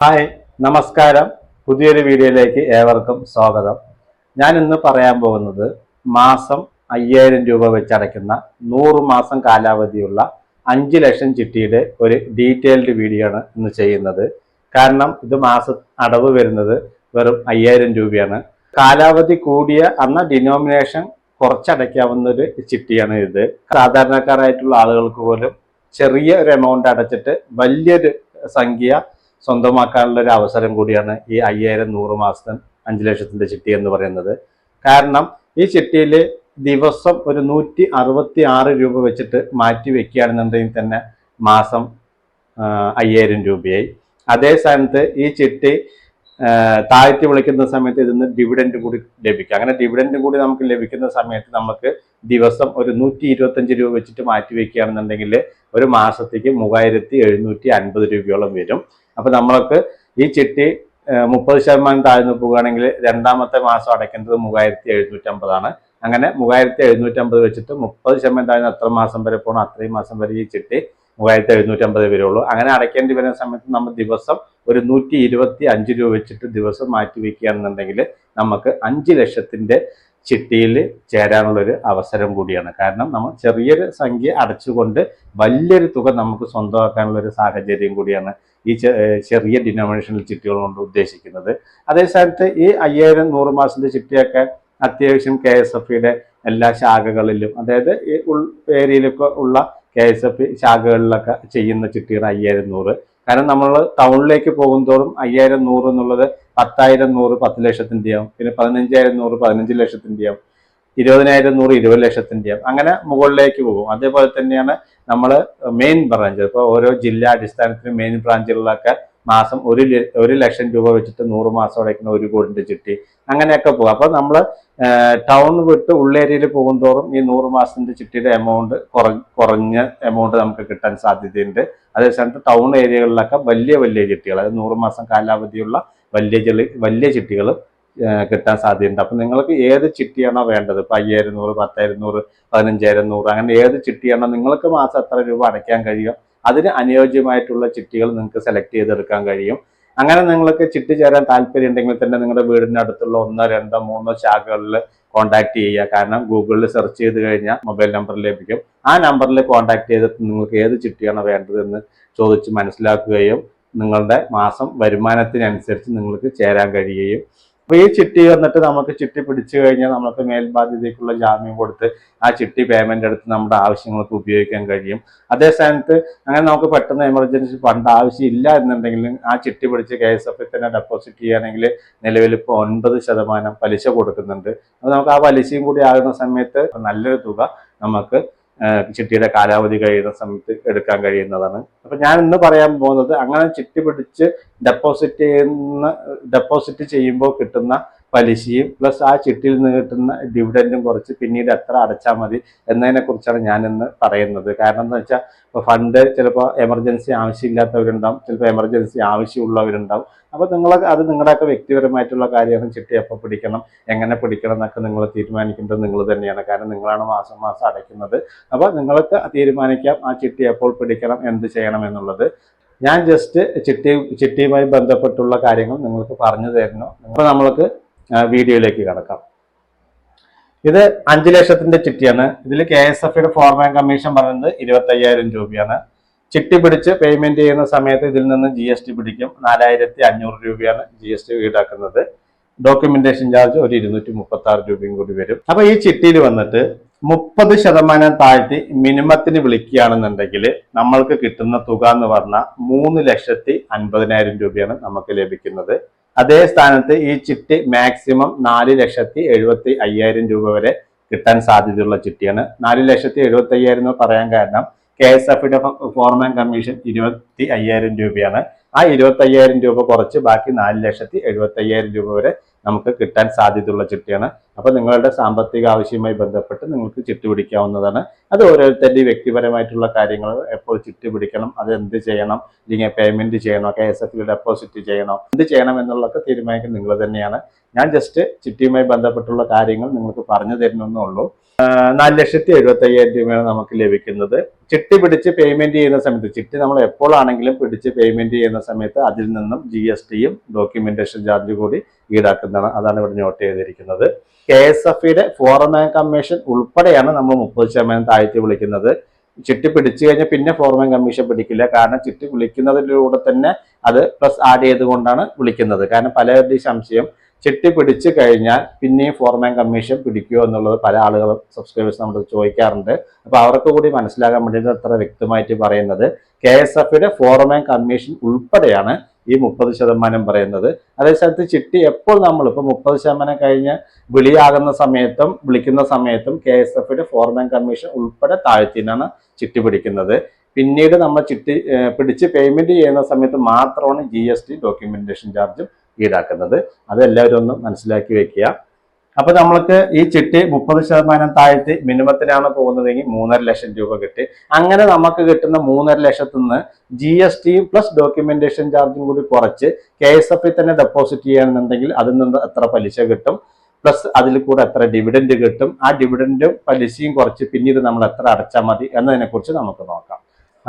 Hi നമസ്കാരം. പുതിയൊരു വീഡിയോയിലേക്ക് ഏവർക്കും സ്വാഗതം. ഞാൻ ഇന്ന് പറയാൻ പോകുന്നത് മാസം അയ്യായിരം രൂപ വെച്ചടയ്ക്കുന്ന നൂറ് മാസം കാലാവധിയുള്ള അഞ്ച് ലക്ഷം ചിട്ടിയുടെ ഒരു ഡീറ്റെയിൽഡ് വീഡിയോ ആണ് ഇന്ന് ചെയ്യുന്നത്. കാരണം ഇത് മാസ അടവ് വരുന്നത് വെറും അയ്യായിരം രൂപയാണ്. കാലാവധി കൂടിയ അന്ന ഡിനോമിനേഷൻ കുറച്ചടയ്ക്കാവുന്ന ഒരു ചിട്ടിയാണ് ഇത്. സാധാരണക്കാരായിട്ടുള്ള ആളുകൾക്ക് പോലും ചെറിയ ഒരു എമൗണ്ട് അടച്ചിട്ട് വലിയൊരു സംഖ്യ സ്വന്തമാക്കാനുള്ള ഒരു അവസരം കൂടിയാണ് ഈ അയ്യായിരം നൂറ് മാസത്തെ അഞ്ച് ലക്ഷത്തിന്റെ ചിട്ടി എന്ന് പറയുന്നത്. കാരണം ഈ ചിട്ടിയിൽ ദിവസം ഒരു നൂറ്റി അറുപത്തി ആറ് രൂപ വെച്ചിട്ട് മാറ്റി വെക്കുകയാണെന്നുണ്ടെങ്കിൽ തന്നെ മാസം അയ്യായിരം രൂപയായി. അതേ സ്ഥാനത്ത് ഈ ചിട്ടി താഴ്ത്തി വിളിക്കുന്ന സമയത്ത് ഇതിന്ന് ഡിവിഡൻഡ് കൂടി ലഭിക്കും. അങ്ങനെ ഡിവിഡൻഡ് കൂടി നമുക്ക് ലഭിക്കുന്ന സമയത്ത് നമുക്ക് ദിവസം ഒരു നൂറ്റി ഇരുപത്തഞ്ച് രൂപ വെച്ചിട്ട് മാറ്റി വെക്കുകയാണെന്നുണ്ടെങ്കിൽ ഒരു മാസത്തേക്ക് മൂവായിരത്തി എഴുന്നൂറ്റി അൻപത് രൂപയോളം വരും. അപ്പൊ നമ്മൾക്ക് ഈ ചിട്ടി മുപ്പത് ശതമാനം താഴ്ന്നു പോവുകയാണെങ്കിൽ രണ്ടാമത്തെ മാസം അടയ്ക്കേണ്ടത് മൂവായിരത്തി എഴുന്നൂറ്റമ്പതാണ്. അങ്ങനെ മൂവായിരത്തി എഴുന്നൂറ്റമ്പത് വെച്ചിട്ട് മുപ്പത് ശതമാനം താഴ്ന്ന എത്ര മാസം വരെ പോകണം അത്രയും മാസം വരെ ഈ ചിട്ടി മൂവായിരത്തി എഴുന്നൂറ്റമ്പത് ഉള്ളൂ അങ്ങനെ അടയ്ക്കേണ്ടി വരുന്ന സമയത്ത് നമ്മൾ ദിവസം ഒരു നൂറ്റി ഇരുപത്തി അഞ്ച് രൂപ വെച്ചിട്ട് ദിവസം മാറ്റി വയ്ക്കുകയാണെന്നുണ്ടെങ്കിൽ നമുക്ക് അഞ്ച് ലക്ഷത്തിന്റെ ചിട്ടിയിൽ ചേരാനുള്ളൊരു അവസരം കൂടിയാണ്. കാരണം നമ്മൾ ചെറിയൊരു സംഖ്യ അടച്ചുകൊണ്ട് വലിയൊരു തുക നമുക്ക് സ്വന്തമാക്കാനുള്ള ഒരു സാഹചര്യം കൂടിയാണ് ഈ ചെറിയ ഡിനോമിനേഷനിൽ ചിട്ടികൾ കൊണ്ട് ഉദ്ദേശിക്കുന്നത്. അതേ സ്ഥാനത്ത് ഈ അയ്യായിരം നൂറ് മാസത്തെ ചിട്ടിയൊക്കെ അത്യാവശ്യം കെ എസ് എഫ് എല്ലാ ശാഖകളിലും അതായത് ഈ ഉൾ ഏരിയയിലൊക്കെ ഉള്ള കെ എസ് എഫ് ശാഖകളിലൊക്കെ ചെയ്യുന്ന ചിട്ടികൾ അയ്യായിരം നൂറ്. കാരണം നമ്മൾ ടൗണിലേക്ക് പോകുന്തോറും അയ്യായിരം നൂറ് എന്നുള്ളത് പത്തായിരം നൂറ് പത്ത് ലക്ഷത്തിന്റെയാവും പിന്നെ പതിനഞ്ചായിരം നൂറ് പതിനഞ്ച് ലക്ഷത്തിന്റെയാവും ഇരുപതിനായിരം നൂറ് ഇരുപത് ലക്ഷത്തിന്റെയാവും അങ്ങനെ മുകളിലേക്ക് പോകും. അതേപോലെ തന്നെയാണ് നമ്മൾ മെയിൻ ബ്രാഞ്ച് ഇപ്പോൾ ഓരോ ജില്ലാ അടിസ്ഥാനത്തിൽ മെയിൻ ബ്രാഞ്ചുകളിലൊക്കെ മാസം ഒരു ഒരു ലക്ഷം രൂപ വെച്ചിട്ട് നൂറ് മാസം അടയ്ക്കുന്ന ഒരു കോടിന്റെ ചിട്ടി. അങ്ങനെയൊക്കെ പോകും. അപ്പോൾ നമ്മൾ ടൗൺ വിട്ട് ഉള്ളേരിയയിൽ പോകുന്തോറും ഈ നൂറ് മാസത്തിന്റെ ചിട്ടിയുടെ എമൗണ്ട് കുറഞ്ഞ എമൗണ്ട് നമുക്ക് കിട്ടാൻ സാധ്യതയുണ്ട്. അതേസമയത്ത് ടൗൺ ഏരിയകളിലൊക്കെ വലിയ വലിയ ചിട്ടികൾ അതായത് നൂറ് മാസം കാലാവധിയുള്ള വലിയ ചെളി വലിയ ചിട്ടികൾ കിട്ടാൻ സാധ്യതയുണ്ട്. അപ്പം നിങ്ങൾക്ക് ഏത് ചിട്ടിയാണോ വേണ്ടത്? ഇപ്പം അയ്യായിരം നൂറ് പത്തായിരം നൂറ് പതിനഞ്ചായിരം നൂറ് അങ്ങനെ ഏത് ചിട്ടിയാണോ നിങ്ങൾക്ക് മാസം എത്ര രൂപ അടയ്ക്കാൻ കഴിയും അതിന് അനുയോജ്യമായിട്ടുള്ള ചിട്ടികൾ നിങ്ങൾക്ക് സെലക്ട് ചെയ്തെടുക്കാൻ കഴിയും. അങ്ങനെ നിങ്ങൾക്ക് ചിട്ടി ചേരാൻ താല്പര്യം ഉണ്ടെങ്കിൽ തന്നെ നിങ്ങളുടെ വീടിന്റെ അടുത്തുള്ള ഒന്നോ രണ്ടോ മൂന്നോ ശാഖകളിൽ കോൺടാക്ട് ചെയ്യുക. കാരണം ഗൂഗിളിൽ സെർച്ച് ചെയ്ത് കഴിഞ്ഞാൽ മൊബൈൽ നമ്പർ ലഭിക്കും. ആ നമ്പറിൽ കോൺടാക്ട് ചെയ്തിട്ട് നിങ്ങൾക്ക് ഏത് ചിട്ടിയാണ് വേണ്ടതെന്ന് ചോദിച്ച് മനസ്സിലാക്കുകയും നിങ്ങളുടെ മാസം വരുമാനത്തിനനുസരിച്ച് നിങ്ങൾക്ക് ചേരാൻ കഴിയുകയും അപ്പൊ ഈ ചിട്ടി വന്നിട്ട് നമുക്ക് ചിട്ടി പിടിച്ചു കഴിഞ്ഞാൽ നമുക്ക് മേൽബാധ്യതയ്ക്കുള്ള ജാമ്യം കൊടുത്ത് ആ ചിട്ടി പേയ്മെന്റ് എടുത്ത് നമ്മുടെ ആവശ്യങ്ങൾക്ക് ഉപയോഗിക്കാൻ കഴിയും. അതേ സ്ഥാനത്ത് അങ്ങനെ നമുക്ക് പെട്ടെന്ന് എമർജൻസി ഫണ്ട് ആവശ്യമില്ല എന്നുണ്ടെങ്കിലും ആ ചിട്ടി പിടിച്ച് കെ എസ് എഫ് തന്നെ ഡെപ്പോസിറ്റ് ചെയ്യുകയാണെങ്കിൽ നിലവിൽ ഇപ്പോൾ ഒൻപത് ശതമാനം പലിശ കൊടുക്കുന്നുണ്ട്. അപ്പോൾ നമുക്ക് ആ പലിശയും കൂടി ആകുന്ന സമയത്ത് നല്ലൊരു തുക നമുക്ക് ചിട്ടിയുടെ കാലാവധി കഴിയുന്ന സമയത്ത് എടുക്കാൻ കഴിയുന്നതാണ്. അപ്പൊ ഞാൻ ഇന്ന് പറയാൻ പോകുന്നത് അങ്ങനെ ചിട്ടി പിടിച്ച് ഡെപ്പോസിറ്റ് ചെയ്യുന്ന ഡെപ്പോസിറ്റ് ചെയ്യുമ്പോൾ കിട്ടുന്ന പലിശയും പ്ലസ് ആ ചിട്ടിയിൽ നിന്ന് കിട്ടുന്ന ഡിവിഡന്റും കുറച്ച് പിന്നീട് എത്ര അടച്ചാൽ മതി ഞാൻ ഇന്ന് പറയുന്നത്. കാരണം എന്താ വെച്ചാൽ ഇപ്പോൾ ഫണ്ട് ചിലപ്പോൾ എമർജൻസി ആവശ്യമില്ലാത്തവരുണ്ടാവും ചിലപ്പോൾ എമർജൻസി ആവശ്യമുള്ളവരുണ്ടാവും. അപ്പോൾ നിങ്ങൾ അത് നിങ്ങളുടെയൊക്കെ വ്യക്തിപരമായിട്ടുള്ള കാര്യമാണ് ചിട്ടി എപ്പോൾ പിടിക്കണം എങ്ങനെ പിടിക്കണം എന്നൊക്കെ നിങ്ങൾ തീരുമാനിക്കേണ്ടത് നിങ്ങൾ തന്നെയാണ്. കാരണം നിങ്ങളാണ് മാസം മാസം അടയ്ക്കുന്നത്. അപ്പോൾ നിങ്ങൾക്ക് തീരുമാനിക്കാം ആ ചിട്ടി എപ്പോൾ പിടിക്കണം എന്ത് ചെയ്യണം എന്നുള്ളത്. ഞാൻ ജസ്റ്റ് ചിട്ടി ചിട്ടിയുമായി ബന്ധപ്പെട്ടുള്ള കാര്യങ്ങൾ നിങ്ങൾക്ക് പറഞ്ഞു തരുന്നു. അപ്പോൾ നമ്മൾക്ക് വീഡിയോയിലേക്ക് കടക്കാം. ഇത് അഞ്ച് ലക്ഷത്തിന്റെ ചിട്ടിയാണ്. ഇതിൽ K S F foreman commission പറയുന്നത് ഇരുപത്തയ്യായിരം രൂപയാണ്. ചിട്ടി പിടിച്ച് പേയ്മെന്റ് ചെയ്യുന്ന സമയത്ത് ഇതിൽ നിന്ന് ജി എസ് ടി പിടിക്കും. നാലായിരത്തി അഞ്ഞൂറ് രൂപയാണ് ജി എസ് ടി ഈടാക്കുന്നത്. ഡോക്യുമെന്റേഷൻ ചാർജ് ഒരു ഇരുന്നൂറ്റി മുപ്പത്തി ആറ് രൂപയും കൂടി വരും. അപ്പൊ ഈ ചിട്ടിയിൽ വന്നിട്ട് മുപ്പത് ശതമാനം താഴ്ത്തി മിനിമത്തിന് വിളിക്കുകയാണെന്നുണ്ടെങ്കിൽ നമ്മൾക്ക് കിട്ടുന്ന തുക എന്ന് പറഞ്ഞാൽ മൂന്ന് ലക്ഷത്തി അൻപതിനായിരം രൂപയാണ് നമുക്ക് ലഭിക്കുന്നത്. അതേ സ്ഥാനത്ത് ഈ ചിട്ടി മാക്സിമം നാല് ലക്ഷത്തി എഴുപത്തി അയ്യായിരം രൂപ വരെ കിട്ടാൻ സാധ്യതയുള്ള ചിട്ടിയാണ്. നാല് ലക്ഷത്തി എഴുപത്തി അയ്യായിരം എന്ന് പറയാൻ കാരണം കെ എസ് എഫിന്റെ ഫോർമാൻ കമ്മീഷൻ ഇരുപത്തി അയ്യായിരം രൂപയാണ്. ആ ഇരുപത്തി അയ്യായിരം രൂപ കുറച്ച് ബാക്കി നാല് ലക്ഷത്തി എഴുപത്തി അയ്യായിരം രൂപ വരെ നമുക്ക് കിട്ടാൻ സാധ്യതയുള്ള ചിട്ടിയാണ്. അപ്പൊ നിങ്ങളുടെ സാമ്പത്തിക ആവശ്യവുമായി ബന്ധപ്പെട്ട് നിങ്ങൾക്ക് ചിട്ടി പിടിക്കാവുന്നതാണ്. അത് ഓരോരുത്തരുടെയും വ്യക്തിപരമായിട്ടുള്ള കാര്യങ്ങൾ എപ്പോൾ ചിട്ടി പിടിക്കണം അത് എന്ത് ചെയ്യണം ഇല്ലെങ്കിൽ പേയ്മെന്റ് ചെയ്യണോ കെ എസ് എഫിൽ ഡെപ്പോസിറ്റ് ചെയ്യണോ എന്ത് ചെയ്യണം എന്നുള്ളതൊക്കെ തീരുമാനിക്കുന്നത് നിങ്ങൾ തന്നെയാണ്. ഞാൻ ജസ്റ്റ് ചിട്ടിയുമായി ബന്ധപ്പെട്ടുള്ള കാര്യങ്ങൾ നിങ്ങൾക്ക് പറഞ്ഞു തരുന്നേ ഉള്ളൂ. നാല് ലക്ഷത്തി എഴുപത്തി അയ്യായിരം രൂപയാണ് നമുക്ക് ലഭിക്കുന്നത്. ചിട്ടി പിടിച്ച് പേയ്മെന്റ് ചെയ്യുന്ന സമയത്ത് ചിട്ടി നമ്മൾ എപ്പോഴാണെങ്കിലും പിടിച്ച് പേയ്മെന്റ് ചെയ്യുന്ന സമയത്ത് അതിൽ നിന്നും ജി എസ് ടിയും ഡോക്യുമെന്റേഷൻ ചാർജ് കൂടി ഈടാക്കുന്നതാണ്. അതാണ് ഇവിടെ നോട്ട് ചെയ്തിരിക്കുന്നത്. K S F foreman commission ഉൾപ്പെടെയാണ് നമ്മൾ മുപ്പത് ശതമാനം താഴ്ത്തി വിളിക്കുന്നത്. ചിട്ടി പിടിച്ചു കഴിഞ്ഞാൽ പിന്നെ ഫോർമാൻ കമ്മീഷൻ പിടിക്കില്ല. കാരണം ചിട്ടി വിളിക്കുന്നതിലൂടെ തന്നെ അത് പ്ലസ് ആഡ് ചെയ്തുകൊണ്ടാണ് വിളിക്കുന്നത്. കാരണം പലരുടെയും സംശയം ചിട്ടി പിടിച്ചു കഴിഞ്ഞാൽ പിന്നെയും ഫോർമാൻ കമ്മീഷൻ പിടിക്കുമോ എന്നുള്ളത് പല ആളുകളും സബ്സ്ക്രൈബേഴ്സ് നമ്മൾ ചോദിക്കാറുണ്ട്. അപ്പൊ അവർക്ക് കൂടി മനസ്സിലാകാൻ വേണ്ടിയിട്ട് അത്ര വ്യക്തമായിട്ട് പറയുന്നത്. കെ എസ് എഫിന്റെ ഫോർമാൻ കമ്മീഷൻ ഉൾപ്പെടെയാണ് ഈ മുപ്പത് ശതമാനം പറയുന്നത്. അതേ സ്ഥലത്ത് ചിട്ടി എപ്പോൾ നമ്മൾ ഇപ്പൊ മുപ്പത് ശതമാനം കഴിഞ്ഞ് വിളിയാകുന്ന സമയത്തും വിളിക്കുന്ന സമയത്തും കെ എസ് എഫിന്റെ ഫോർമാൻ കമ്മീഷൻ ഉൾപ്പെടെ താഴ്ത്തിനാണ് ചിട്ടി പിടിക്കുന്നത്. പിന്നീട് നമ്മൾ ചിട്ടി പിടിച്ച് പേയ്മെന്റ് ചെയ്യുന്ന സമയത്ത് മാത്രമാണ് ജി എസ് ടി ഡോക്യുമെന്റേഷൻ ചാർജും ഈടാക്കുന്നത്. അത് എല്ലാവരും ഒന്ന് മനസ്സിലാക്കി വെക്കുക. അപ്പൊ നമ്മൾക്ക് ഈ ചിട്ടി മുപ്പത് ശതമാനം താഴ്ത്തി മിനിമത്തിനാണ് പോകുന്നതെങ്കിൽ മൂന്നര ലക്ഷം രൂപ കിട്ടി. അങ്ങനെ നമുക്ക് കിട്ടുന്ന മൂന്നര ലക്ഷത്തിൽ നിന്ന് ജി എസ് ടിയും പ്ലസ് ഡോക്യുമെന്റേഷൻ ചാർജും കൂടി കുറച്ച് കെ എസ് എഫിൽ തന്നെ ഡെപ്പോസിറ്റ് ചെയ്യുകയാണെന്നുണ്ടെങ്കിൽ അതിൽ നിന്ന് എത്ര പലിശ കിട്ടും? പ്ലസ് അതിൽ കൂടെ എത്ര ഡിവിഡൻഡ് കിട്ടും? ആ ഡിവിഡൻഡും പലിശയും കുറച്ച് പിന്നീട് നമ്മൾ എത്ര അടച്ചാൽ മതി എന്നതിനെ കുറിച്ച് നമുക്ക് നോക്കാം.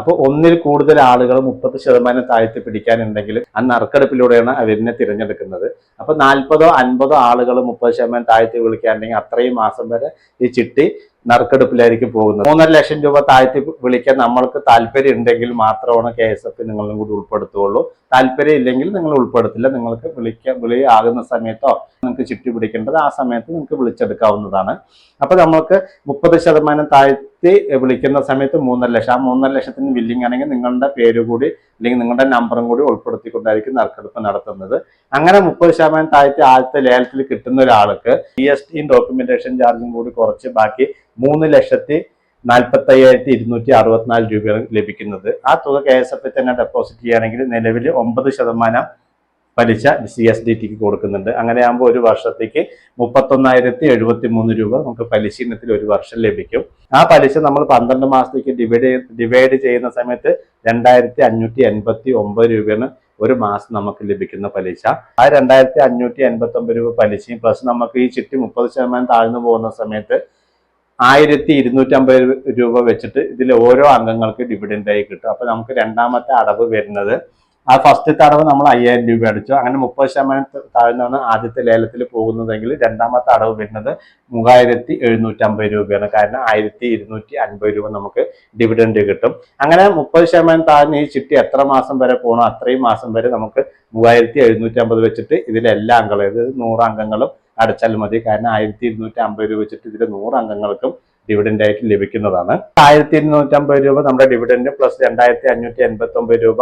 അപ്പോൾ ഒന്നിൽ കൂടുതൽ ആളുകൾ മുപ്പത് ശതമാനം താഴ്ത്തി പിടിക്കാനുണ്ടെങ്കിൽ ആ നറുക്കെടുപ്പിലൂടെയാണ് അവരിനെ തിരഞ്ഞെടുക്കുന്നത്. അപ്പൊ നാൽപ്പതോ അൻപതോ ആളുകൾ മുപ്പത് ശതമാനം താഴ്ത്തി വിളിക്കാനുണ്ടെങ്കിൽ അത്രയും മാസം വരെ ഈ ചിട്ടി നറുക്കെടുപ്പിലായിരിക്കും പോകുന്നത്. മൂന്നര ലക്ഷം രൂപ താഴ്ത്തി വിളിക്കാൻ നമ്മൾക്ക് താല്പര്യം ഉണ്ടെങ്കിൽ മാത്രമാണ് കെ എസ് എഫ് നിങ്ങളും കൂടി ഉൾപ്പെടുത്തുകയുള്ളൂ. താല്പര്യം ഇല്ലെങ്കിൽ നിങ്ങൾ ഉൾപ്പെടുത്തില്ല. നിങ്ങൾക്ക് വിളിക്ക വിളി ആകുന്ന സമയത്തോ നിങ്ങൾക്ക് ചിട്ടി പിടിക്കേണ്ടത് ആ സമയത്ത് നിങ്ങൾക്ക് വിളിച്ചെടുക്കാവുന്നതാണ്. അപ്പൊ നമുക്ക് മുപ്പത് ശതമാനം താഴ്ത്തി വിളിക്കുന്ന സമയത്ത് മൂന്നര ലക്ഷം. ആ മൂന്നര ലക്ഷത്തിന് ബില്ലിംഗ് ആണെങ്കിൽ നിങ്ങളുടെ പേര് കൂടി അല്ലെങ്കിൽ നിങ്ങളുടെ നമ്പറും കൂടി ഉൾപ്പെടുത്തിക്കൊണ്ടായിരിക്കും നറുക്കെടുപ്പ് നടത്തുന്നത്. അങ്ങനെ മുപ്പത് ശതമാനം താഴ്ത്തി ആദ്യത്തെ ലേലത്തിൽ കിട്ടുന്ന ഒരാൾക്ക് ജി എസ് ടിയും ഡോക്യുമെന്റേഷൻ ചാർജും കൂടി കുറച്ച് ബാക്കി മൂന്ന് ലക്ഷത്തി നാൽപ്പത്തി അയ്യായിരത്തി ഇരുന്നൂറ്റി അറുപത്തിനാല് രൂപയാണ് ലഭിക്കുന്നത്. ആ തുക കെ എസ് എഫ് തന്നെ ഡെപ്പോസിറ്റ് ചെയ്യുകയാണെങ്കിൽ നിലവിൽ ഒമ്പത് ശതമാനം പലിശ സി എസ് ഡി ടിക്ക് കൊടുക്കുന്നുണ്ട്. അങ്ങനെയാകുമ്പോൾ ഒരു വർഷത്തേക്ക് മുപ്പത്തൊന്നായിരത്തി എഴുപത്തി മൂന്ന് രൂപ നമുക്ക് പലിശ ഇനത്തിൽ ഒരു വർഷം ലഭിക്കും. ആ പലിശ നമ്മൾ പന്ത്രണ്ട് മാസത്തേക്ക് ഡിവൈഡ് ഡിവൈഡ് ചെയ്യുന്ന സമയത്ത് രണ്ടായിരത്തി അഞ്ഞൂറ്റി എൺപത്തി ഒമ്പത് രൂപയാണ് ഒരു മാസം നമുക്ക് ലഭിക്കുന്ന പലിശ. ആ രണ്ടായിരത്തി അഞ്ഞൂറ്റി എൺപത്തി ഒമ്പത് രൂപ പലിശയും പ്ലസ് നമുക്ക് ഈ ചിട്ടി മുപ്പത് ശതമാനം താഴ്ന്നു പോകുന്ന സമയത്ത് ആയിരത്തി ഇരുന്നൂറ്റമ്പത് രൂപ വെച്ചിട്ട് ഇതിൽ ഓരോ അംഗങ്ങൾക്ക് ഡിവിഡൻഡായി കിട്ടും. അപ്പൊ നമുക്ക് രണ്ടാമത്തെ അടവ് വരുന്നത് ആ ഫസ്റ്റത്തെ അടവ് നമ്മൾ അയ്യായിരം രൂപ അടിച്ചു. അങ്ങനെ മുപ്പത് ശതമാനം താഴ്ന്നാണ് ആദ്യത്തെ ലേലത്തിൽ പോകുന്നതെങ്കിൽ രണ്ടാമത്തെ അടവ് വരുന്നത് മൂവായിരത്തി എഴുന്നൂറ്റമ്പത് രൂപയാണ്. കാരണം ആയിരത്തി ഇരുന്നൂറ്റി അൻപത് രൂപ നമുക്ക് ഡിവിഡൻഡ് കിട്ടും. അങ്ങനെ മുപ്പത് ശതമാനം താഴ്ന്ന ഈ ചിട്ടി എത്ര മാസം വരെ പോകണോ അത്രയും മാസം വരെ നമുക്ക് മൂവായിരത്തി എഴുന്നൂറ്റി അമ്പത് വെച്ചിട്ട് ഇതിലെല്ലാ അംഗങ്ങളും അതായത് നൂറ് അംഗങ്ങളും അടച്ചാൽ മതി. കാരണം ആയിരത്തി ഇരുന്നൂറ്റി അമ്പത് രൂപ വെച്ചിട്ട് ഇതിലെ നൂറ് അംഗങ്ങൾക്കും ഡിവിഡൻഡ് ആയിട്ട് ലഭിക്കുന്നതാണ്. ആയിരത്തി ഇരുന്നൂറ്റി അമ്പത് രൂപ നമ്മുടെ ഡിവിഡൻഡ് പ്ലസ് രണ്ടായിരത്തി അഞ്ഞൂറ്റി എൺപത്തി ഒമ്പത് രൂപ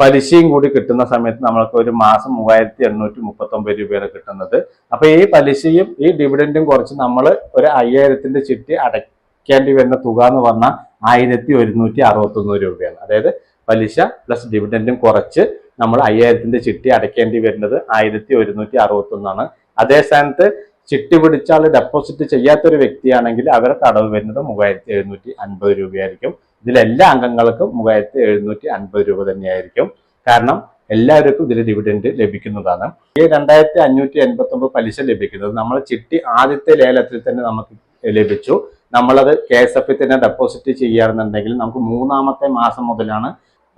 പലിശയും കൂടി കിട്ടുന്ന സമയത്ത് നമ്മൾക്ക് ഒരു മാസം മൂവായിരത്തി എണ്ണൂറ്റി മുപ്പത്തി ഒമ്പത് രൂപയാണ് കിട്ടുന്നത്. അപ്പൊ ഈ പലിശയും ഈ ഡിവിഡൻഡും കുറച്ച് നമ്മൾ ഒരു അയ്യായിരത്തിന്റെ ചിട്ടി അടയ്ക്കേണ്ടി വരുന്ന തുക എന്ന് പറഞ്ഞാൽ ആയിരത്തി ഒരുന്നൂറ്റി അറുപത്തൊന്ന് രൂപയാണ്. അതായത് പലിശ പ്ലസ് ഡിവിഡൻഡും കുറച്ച് നമ്മൾ അയ്യായിരത്തിന്റെ ചിട്ടി അടയ്ക്കേണ്ടി വരുന്നത് ആയിരത്തി ഒരുന്നൂറ്റി അറുപത്തൊന്നാണ് അതേ സ്ഥാനത്ത് ചിട്ടി പിടിച്ചാൽ ഡെപ്പോസിറ്റ് ചെയ്യാത്തൊരു വ്യക്തിയാണെങ്കിൽ അവർക്ക് അടവ് വരുന്നത് മൂവായിരത്തി എഴുന്നൂറ്റി അൻപത് രൂപയായിരിക്കും. ഇതിലെല്ലാ അംഗങ്ങൾക്കും മൂവായിരത്തി എഴുന്നൂറ്റി അൻപത് രൂപ തന്നെയായിരിക്കും. കാരണം എല്ലാവർക്കും ഇതിൽ ഡിവിഡൻഡ് ലഭിക്കുന്നതാണ്. ഈ രണ്ടായിരത്തി അഞ്ഞൂറ്റി എൺപത്തി ഒമ്പത് പലിശ ലഭിക്കുന്നത് നമ്മൾ ചിട്ടി ആദ്യത്തെ ലേലത്തിൽ തന്നെ നമുക്ക് ലഭിച്ചു. നമ്മളത് കെ എസ് എഫിൽ തന്നെ ഡെപ്പോസിറ്റ് ചെയ്യാറുണ്ടെങ്കിൽ നമുക്ക് മൂന്നാമത്തെ മാസം മുതലാണ്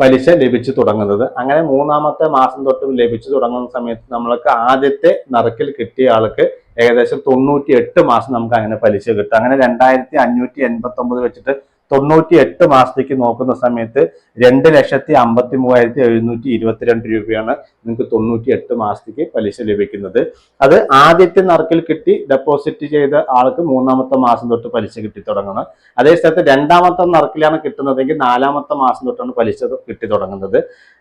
പലിശ ലഭിച്ചു തുടങ്ങുന്നത്. അങ്ങനെ മൂന്നാമത്തെ മാസം തൊട്ട് ലഭിച്ചു തുടങ്ങുന്ന സമയത്ത് നമ്മൾക്ക് ആദ്യത്തെ നറുക്കിൽ കിട്ടിയ ആൾക്ക് ഏകദേശം തൊണ്ണൂറ്റി എട്ട് മാസം നമുക്ക് അങ്ങനെ പലിശ കിട്ടും. അങ്ങനെ രണ്ടായിരത്തി അഞ്ഞൂറ്റി എൺപത്തി ഒമ്പത് വെച്ചിട്ട് തൊണ്ണൂറ്റി എട്ട് മാസത്തേക്ക് നോക്കുന്ന സമയത്ത് രണ്ട് ലക്ഷത്തി അമ്പത്തി മൂവായിരത്തി എഴുന്നൂറ്റി ഇരുപത്തിരണ്ട് രൂപയാണ് നിങ്ങൾക്ക് തൊണ്ണൂറ്റി എട്ട് മാസത്തേക്ക് പലിശ ലഭിക്കുന്നത്. അത് ആദ്യത്തെ നറുക്കിൽ കിട്ടി ഡെപ്പോസിറ്റ് ചെയ്ത ആൾക്ക് മൂന്നാമത്തെ മാസം തൊട്ട് പലിശ കിട്ടി തുടങ്ങുന്നത് അതേ സ്ഥലത്ത് രണ്ടാമത്തെ നറുക്കിലാണ് കിട്ടുന്നതെങ്കിൽ നാലാമത്തെ മാസം തൊട്ടാണ് പലിശ കിട്ടി തുടങ്ങുന്നത്.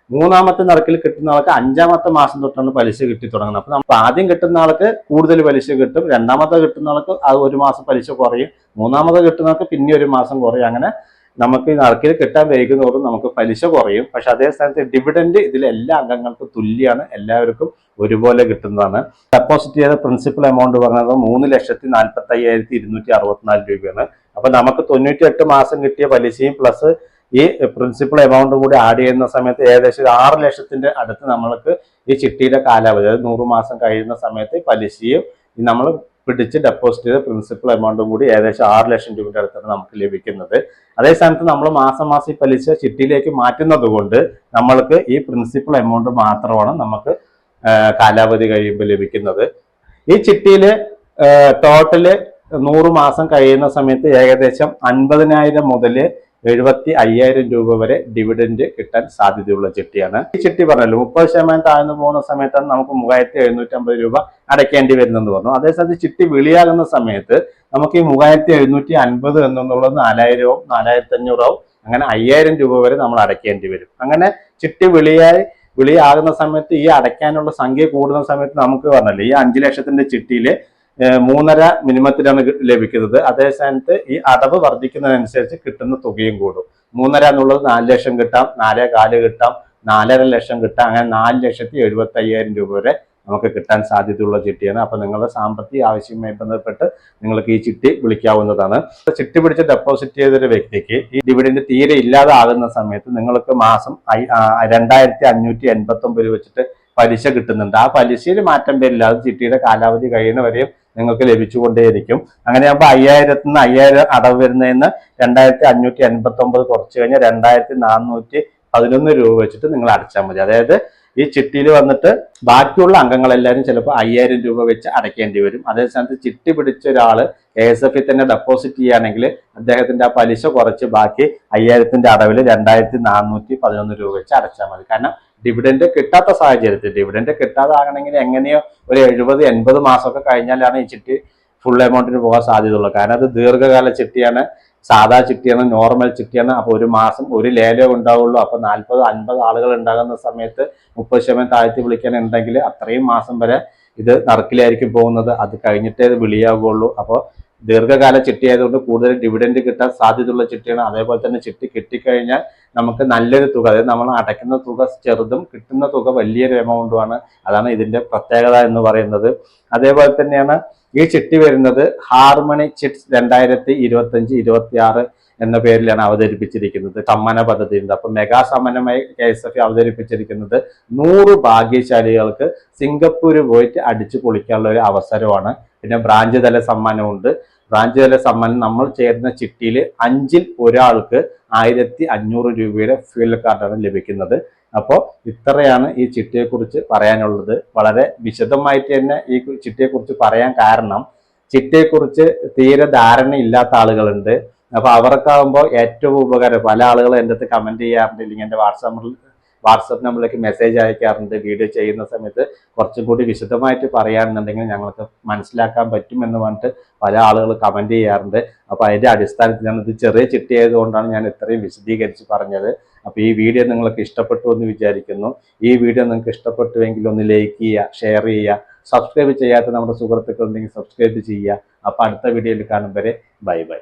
മൂന്നാമത്തെ നിറക്കിൽ കിട്ടുന്ന ആൾക്ക് അഞ്ചാമത്തെ മാസം തൊട്ടാണ് പലിശ കിട്ടി തുടങ്ങുന്നത്. അപ്പൊ നമുക്ക് ആദ്യം കിട്ടുന്ന ആൾക്ക് കൂടുതൽ പലിശ കിട്ടും. രണ്ടാമത്തെ കിട്ടുന്ന ആൾക്ക് അത് ഒരു മാസം പലിശ കുറയും. മൂന്നാമത്തെ കിട്ടുന്ന ആൾക്ക് പിന്നെ ഒരു മാസം കുറയും. അങ്ങനെ നമുക്ക് ഈ നറുക്കിൽ കിട്ടാൻ വൈകുന്നതോടും നമുക്ക് പലിശ കുറയും. പക്ഷെ അതേ സ്ഥാനത്ത് ഡിവിഡൻഡ് ഇതിലെ എല്ലാ അംഗങ്ങൾക്കും തുല്യമാണ് എല്ലാവർക്കും ഒരുപോലെ കിട്ടുന്നതാണ്. ഡെപ്പോസിറ്റ് ചെയ്ത പ്രിൻസിപ്പൽ എമൗണ്ട് പറഞ്ഞത് മൂന്ന് ലക്ഷത്തി നാൽപ്പത്തി അയ്യായിരത്തി ഇരുന്നൂറ്റി അറുപത്തിനാല് രൂപയാണ്. അപ്പൊ നമുക്ക് തൊണ്ണൂറ്റി എട്ട് മാസം കിട്ടിയ പലിശയും പ്ലസ് ഈ പ്രിൻസിപ്പൽ എമൗണ്ട് കൂടി ആഡ് ചെയ്യുന്ന സമയത്ത് ഏകദേശം ആറ് ലക്ഷത്തിന്റെ അടുത്ത് നമ്മൾക്ക് ഈ ചിട്ടിയുടെ കാലാവധി അതായത് നൂറ് മാസം കഴിയുന്ന സമയത്ത് പലിശയും നമ്മൾ പിടിച്ച് ഡെപ്പോസിറ്റ് ചെയ്ത പ്രിൻസിപ്പൽ എമൗണ്ടും കൂടി ഏകദേശം ആറ് ലക്ഷം രൂപയുടെ അടുത്താണ് നമുക്ക് ലഭിക്കുന്നത്. അതേ സ്ഥാനത്ത് നമ്മൾ മാസം മാസം ഈ പലിശ ചിട്ടിയിലേക്ക് മാറ്റുന്നത് കൊണ്ട് നമ്മൾക്ക് ഈ പ്രിൻസിപ്പൽ എമൗണ്ട് മാത്രമാണ് നമുക്ക് കാലാവധി കഴിയുമ്പോൾ ലഭിക്കുന്നത്. ഈ ചിട്ടിയിൽ ടോട്ടൽ നൂറ് മാസം കഴിയുന്ന സമയത്ത് ഏകദേശം അൻപതിനായിരം മുതൽ എഴുപത്തി അയ്യായിരം രൂപ വരെ ഡിവിഡൻഡ് കിട്ടാൻ സാധ്യതയുള്ള ചിട്ടിയാണ്. ഈ ചിട്ടി പറഞ്ഞല്ലോ മുപ്പത് ശതമാനം താഴ്ന്നു പോകുന്ന സമയത്താണ് നമുക്ക് മൂവായിരത്തി എഴുന്നൂറ്റി അമ്പത് രൂപ അടയ്ക്കേണ്ടി വരുന്നെന്ന് പറഞ്ഞു. അതേസമയത്ത് ചിട്ടി വിളിയാകുന്ന സമയത്ത് നമുക്ക് ഈ മൂവായിരത്തി എഴുന്നൂറ്റി അൻപത് എന്നുള്ളത് നാലായിരവും നാലായിരത്തി അഞ്ഞൂറാവും അങ്ങനെ അയ്യായിരം രൂപ വരെ നമ്മൾ അടയ്ക്കേണ്ടി വരും. അങ്ങനെ ചിട്ടി വിളിയായി വിളിയാകുന്ന സമയത്ത് ഈ അടയ്ക്കാനുള്ള സംഖ്യ കൂടുന്ന സമയത്ത് നമുക്ക് പറഞ്ഞല്ലോ ഈ അഞ്ചു ലക്ഷത്തിന്റെ ചിട്ടിയിൽ മൂന്നര മിനിമത്തിലാണ് ലഭിക്കുന്നത്. അതേ സ്ഥാനത്ത് ഈ അടവ് വർദ്ധിക്കുന്നതനുസരിച്ച് കിട്ടുന്ന തുകയും കൂടും. മൂന്നര എന്നുള്ളത് നാല് ലക്ഷം കിട്ടാം നാലേ കാൽ കിട്ടാം നാലര ലക്ഷം കിട്ടാം അങ്ങനെ നാല് ലക്ഷത്തി എഴുപത്തി അയ്യായിരം രൂപ വരെ നമുക്ക് കിട്ടാൻ സാധ്യതയുള്ള ചിട്ടിയാണ്. അപ്പൊ നിങ്ങളുടെ സാമ്പത്തിക ആവശ്യവുമായി ബന്ധപ്പെട്ട് നിങ്ങൾക്ക് ഈ ചിട്ടി വിളിക്കാവുന്നതാണ്. ചിട്ടി പിടിച്ച് ഡെപ്പോസിറ്റ് ചെയ്തൊരു വ്യക്തിക്ക് ഈ ഡിവിഡൻഡ് തീരെ ഇല്ലാതാകുന്ന സമയത്ത് നിങ്ങൾക്ക് മാസം രണ്ടായിരത്തി അഞ്ഞൂറ്റി എൺപത്തി ഒമ്പത് വെച്ചിട്ട് പലിശ കിട്ടുന്നുണ്ട്. ആ പലിശയിൽ മാറ്റം വരില്ല. അത് ചിട്ടിയുടെ കാലാവധി കഴിയുന്നവരെയും നിങ്ങൾക്ക് ലഭിച്ചുകൊണ്ടേയിരിക്കും. അങ്ങനെ ആകുമ്പോൾ അയ്യായിരത്തിൽ നിന്ന് അയ്യായിരം അടവ് വരുന്നതിന് രണ്ടായിരത്തി അഞ്ഞൂറ്റി എൺപത്തി ഒമ്പത് കുറച്ച് കഴിഞ്ഞാൽ രണ്ടായിരത്തി നാനൂറ്റി പതിനൊന്ന് രൂപ വെച്ചിട്ട് നിങ്ങൾ അടച്ചാൽ മതി. അതായത് ഈ ചിട്ടിയിൽ വന്നിട്ട് ബാക്കിയുള്ള അംഗങ്ങളെല്ലാവരും ചിലപ്പോൾ അയ്യായിരം രൂപ വെച്ച് അടയ്ക്കേണ്ടി വരും. അതേ സമയത്ത് ചിട്ടി പിടിച്ച ഒരാൾ കെ എസ് എഫിൽ തന്നെ ഡെപ്പോസിറ്റ് ചെയ്യുകയാണെങ്കിൽ അദ്ദേഹത്തിന്റെ ആ പലിശ കുറച്ച് ബാക്കി അയ്യായിരത്തിന്റെ അടവിൽ രണ്ടായിരത്തി നാനൂറ്റി പതിനൊന്ന് രൂപ വെച്ച് അടച്ചാൽ മതി. കാരണം ഡിവിഡൻഡ് കിട്ടാത്ത സാഹചര്യത്തിൽ ഡിവിഡൻഡ് കിട്ടാതാകണമെങ്കിൽ എങ്ങനെയോ ഒരു എഴുപത് എൺപത് മാസമൊക്കെ കഴിഞ്ഞാലാണ് ഈ ചിട്ടി ഫുൾ എമൗണ്ടിന് പോകാൻ സാധ്യതയുള്ളൂ. കാരണം അത് ദീർഘകാല ചിട്ടിയാണ് സാധാ ചിട്ടിയാണ് നോർമൽ ചിട്ടിയാണ്. അപ്പൊ ഒരു മാസം ഒരു ലേലം ഉണ്ടാവുള്ളൂ. അപ്പൊ നാൽപ്പത് അൻപത് ആളുകൾ ഉണ്ടാകുന്ന സമയത്ത് മുപ്പത് ശതമാനം താഴ്ത്തി വിളിക്കാനുണ്ടെങ്കിൽ അത്രയും മാസം വരെ ഇത് നറുക്കിലായിരിക്കും പോകുന്നത്. അത് കഴിഞ്ഞിട്ടേ ഇത് വിളിയാവുകയുള്ളൂ. അപ്പോൾ ദീർഘകാല ചിട്ടി ആയതുകൊണ്ട് കൂടുതൽ ഡിവിഡൻഡ് കിട്ടാൻ സാധ്യതയുള്ള ചിട്ടിയാണ്. അതേപോലെ തന്നെ ചിട്ടി കിട്ടിക്കഴിഞ്ഞാൽ നമുക്ക് നല്ലൊരു തുക അതായത് നമ്മൾ അടയ്ക്കുന്ന തുക ചെറുതും കിട്ടുന്ന തുക വലിയൊരു എമൗണ്ടുമാണ് അതാണ് ഇതിന്റെ പ്രത്യേകത എന്ന് പറയുന്നത്. അതേപോലെ തന്നെയാണ് ഈ ചിട്ടി വരുന്നത് ഹാർമണി ചിറ്റ്സ് രണ്ടായിരത്തി ഇരുപത്തി അഞ്ച് ഇരുപത്തി ആറ് എന്ന പേരിലാണ് അവതരിപ്പിച്ചിരിക്കുന്നത്. സമ്മാന പദ്ധതി ഉണ്ട് അപ്പൊ മെഗാ സമ്മാനമായി കെ എസ് എഫ് അവതരിപ്പിച്ചിരിക്കുന്നത് നൂറ് ഭാഗ്യശാലികൾക്ക് സിംഗപ്പൂര് പോയിട്ട് അടിച്ചു പൊളിക്കാനുള്ള ഒരു അവസരമാണ്. പിന്നെ ബ്രാഞ്ച് തല സമ്മാനമുണ്ട് ബ്രാഞ്ച് തല സമ്മാനം നമ്മൾ ചേരുന്ന ചിട്ടിയിൽ അഞ്ചിൽ ഒരാൾക്ക് ആയിരത്തി അഞ്ഞൂറ് രൂപയുടെ ഫ്യൂൽ കാർഡാണ് ലഭിക്കുന്നത്. അപ്പോൾ ഇത്രയാണ് ഈ ചിട്ടിയെക്കുറിച്ച് പറയാനുള്ളത്. വളരെ വിശദമായിട്ട് തന്നെ ഈ ചിട്ടിയെക്കുറിച്ച് പറയാൻ കാരണം ചിട്ടിയെക്കുറിച്ച് തീരെ ധാരണ ഇല്ലാത്ത ആളുകളുണ്ട്. അപ്പൊ അവർക്കാവുമ്പോൾ ഏറ്റവും ഉപകാരം പല ആളുകളും എന്റെ അടുത്ത് കമന്റ് ചെയ്യാറുണ്ട്. ഇല്ലെങ്കിൽ എന്റെ വാട്സാപ്പിൽ വാട്സപ്പ് നമ്പറിലേക്ക് മെസ്സേജ് അയക്കാറുണ്ട്. വീഡിയോ ചെയ്യുന്ന സമയത്ത് കുറച്ചും കൂടി വിശദമായിട്ട് പറയുകയാണെന്നുണ്ടെങ്കിൽ ഞങ്ങൾക്ക് മനസ്സിലാക്കാൻ പറ്റും എന്ന് പറഞ്ഞിട്ട് പല ആളുകൾ കമന്റ് ചെയ്യാറുണ്ട്. അപ്പൊ അതിന്റെ അടിസ്ഥാനത്തിലാണ് ഇത് ചെറിയ ചിട്ടി ആയതുകൊണ്ടാണ് ഞാൻ ഇത്രയും വിശദീകരിച്ച് പറഞ്ഞത്. അപ്പോൾ ഈ വീഡിയോ നിങ്ങൾക്ക് ഇഷ്ടപ്പെട്ടു എന്ന് വിചാരിക്കുന്നു. ഈ വീഡിയോ നിങ്ങൾക്ക് ഇഷ്ടപ്പെട്ടുവെങ്കിൽ ഒന്ന് ലൈക്ക് ചെയ്യുക ഷെയർ ചെയ്യുക സബ്സ്ക്രൈബ് ചെയ്യാത്ത നമ്മുടെ സുഹൃത്തുക്കൾ ഉണ്ടെങ്കിൽ സബ്സ്ക്രൈബ് ചെയ്യുക. അപ്പോൾ അടുത്ത വീഡിയോയിൽ കാണും വരെ. Bye bye.